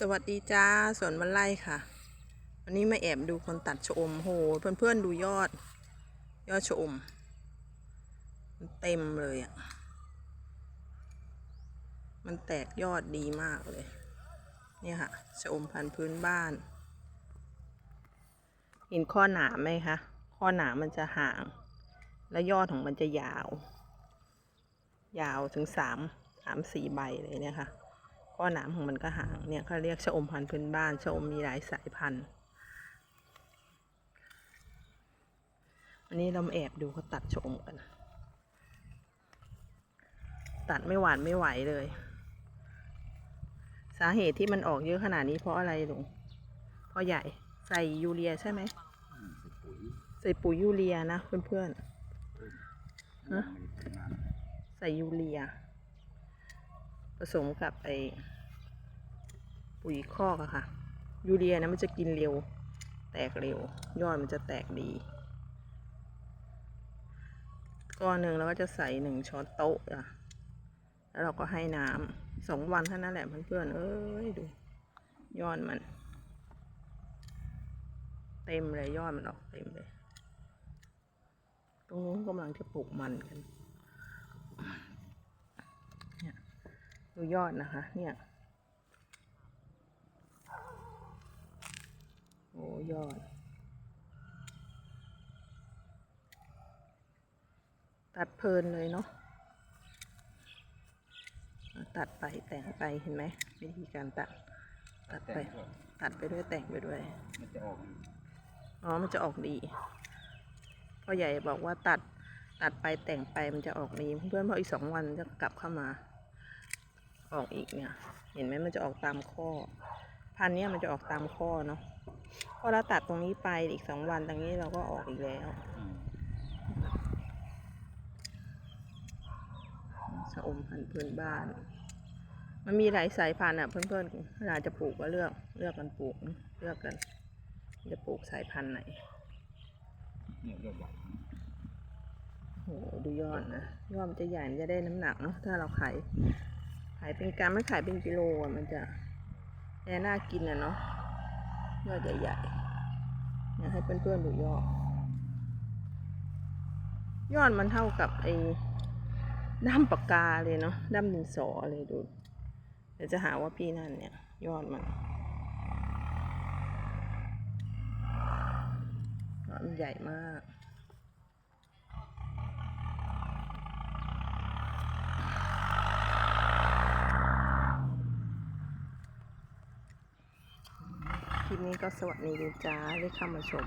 สวัสดีจ้าสวนมันไล่ค่ะ วันนี้มาแอบดูคนตัดชะอมโหเพื่อนๆดูยอด ยอดชะอมมันเต็มเลยอะ่ะ มันแตกยอดดีมากเลย เนี่ยค่ะชะอมพันธุ์พื้นบ้าน เห็นข้อหนามไหมคะข้อหนามมันจะห่าง และยอดของมันจะยาว ยาวถึงสามสามสี่ใบเลยเนี่ยค่ะ ข้อหนามของมันก็ห่างเนี่ยเขาเรียกชะอมพันธุ์พื้นบ้านชะอมมีหลายสายพันธุ์วันนี้เรามาแอบดูเขาตัดชะอมกัน ตัดไม่หวานไม่ไหวเลย สาเหตุที่มันออกเยอะขนาดนี้เพราะอะไรลุงเพราะใหญ่ใส่ยูเรียใช่ไหมอืมใส่ปุ๋ยใส่ปุ๋ยยูเรียนะเพื่อนฮะไม่ได้ทำงานๆใส่ยูเรีย ผสมกับไอปุ๋ยคอกอะค่ะ ยูเรียนะมันจะกินเร็ว แตกเร็ว ยอดมันจะแตกดีก้อนหนึ่งเราก็จะใส่หนึ่งช้อนโต๊ะอะแล้วเราก็ให้น้ำสองวันเท่านั้นแหละเพื่อนๆเอ้ยดูยอดมัน เต็มเลยยอดมันออกเต็มเลย ตรงนู้นกำลังจะปลูกมันกัน เนี่ย ดูยอดนะคะ เนี่ย โอ้ยอด ตัดเพลินเลยเนาะอะตัดไปแต่งไปเห็นไหมวิธีการตัด ตัดแต่ไปก็ตัดไปด้วยแต่งไปด้วย มันจะออกอ๋อ มันจะออกดีพ่อใหญ่บอกว่าตัดตัดไปแต่งไปมันจะออกดีเพื่อนๆพออีกสองวันจะกลับเข้ามา ออกอีกเนี่ย เห็นไหมมันจะออกตามข้อ พันเนี้ยมันจะออกตามข้อเนาะพอเราตัดตรงนี้ไปอีกสองวันตรงนี้เราก็ออกอีกแล้วอืมชะอมพันธุ์พื้นบ้าน มันมีหลายสายพันธุ์อะเพื่อนๆเวลาจะปลูกก็เลือกเลือกกันปลูกเลือกกัน จะปลูกสายพันธุ์ไหนเนี่ยยอดใหญ่โหดูยอดนะยอดมันจะใหญ่มันจะได้น้ำหนักเนาะถ้าเราขายขายเป็นกรัมไม่ขายเป็นกิโลอะมันจะแน่ากินอะเนาะยอดใหญ่ๆอยากให้เพื่อนๆดูยอด ยอดมันเท่ากับไอ้ด้ามปากกาเลยเนาะด้ามดินสอเลยดู เดี๋ยวจะหาว่าพี่นั่นเนี่ย ยอดมันยอดมันใหญ่มาก คลิปนี้ก็สวัสดีจ้าได้เข้ามาชม